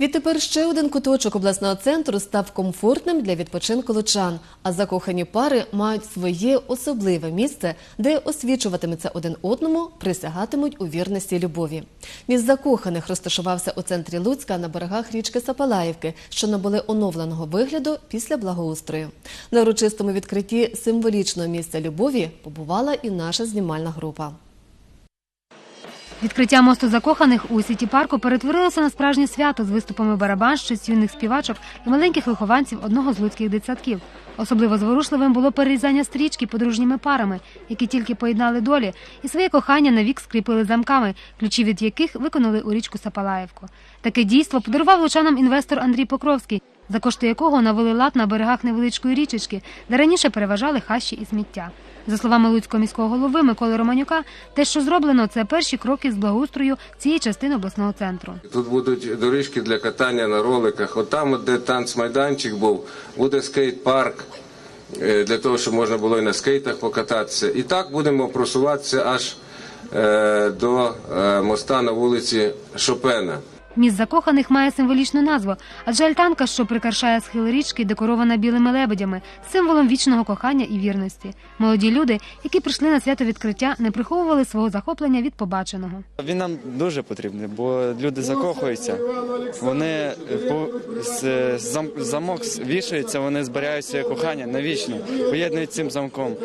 Відтепер ще один куточок обласного центру став комфортним для відпочинку лучан, а закохані пари мають своє особливе місце, де освічуватимуться один одному, присягатимуть у вірності любові. Міст закоханих розташувався у центрі Луцька на берегах річки Сапалаївки, що набули оновленого вигляду після благоустрою. На урочистому відкритті символічного місця любові побувала і наша знімальна група. Відкриття мосту закоханих у сіті парку перетворилося на справжнє свято з виступами барабанщиць, юних співачок і маленьких вихованців одного з луцьких дитсадків. Особливо зворушливим було перерізання стрічки подружніми парами, які тільки поєднали долі, і своє кохання навік скріпили замками, ключі від яких виконали у річку Сапалаївку. Таке дійство подарував лучанам інвестор Андрій Покровський, за кошти якого навели лад на берегах невеличкої річечки, де раніше переважали хащі і сміття. За словами Луцького міського голови Миколи Романюка, те, що зроблено, це перші кроки з благоустрою цієї частини обласного центру. Тут будуть доріжки для катання на роликах. От там, де танцмайданчик був, буде скейт-парк е, для того, щоб можна було і на скейтах покататися. І так будемо просуватися аж е, до е, моста на вулиці Шопена. Міст закоханих має символічну назву, адже альтанка, що прикрашає схил річки, декорована білими лебедями, символом вічного кохання і вірності. Молоді люди, які прийшли на свято відкриття, не приховували свого захоплення від побаченого. Він нам дуже потрібний, бо люди закохуються. Вони замок вішається, вони зберігають своє кохання навічно, поєднують цим замком.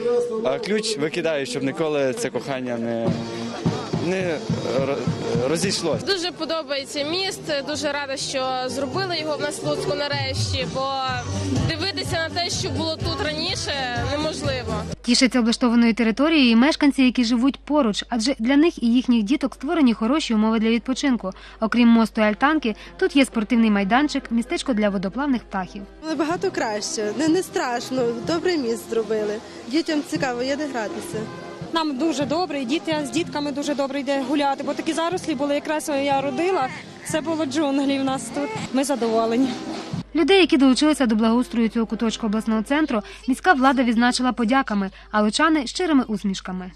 А ключ викидають, щоб ніколи це кохання не, не ро- розійшлося. Дуже подобається міст. Дуже рада, що зробили його в нас в Луцьку нарешті, бо дивитися на те, що було тут раніше, неможливо. Тішаться облаштованою територією і мешканці, які живуть поруч, адже для них і їхніх діток створені хороші умови для відпочинку. Окрім мосту і альтанки, тут є спортивний майданчик, містечко для водоплавних птахів. Набагато краще, не, не страшно, добре місць зробили. Дітям цікаво, є де гратися. Нам дуже добре, і діти з дітками дуже добре йде гуляти, бо такі зарослі були якраз я родила. Це було джунглі в нас тут. Ми задоволені. Людей, які долучилися до благоустрою цього куточку обласного центру, міська влада відзначила подяками, а лучани щирими усмішками.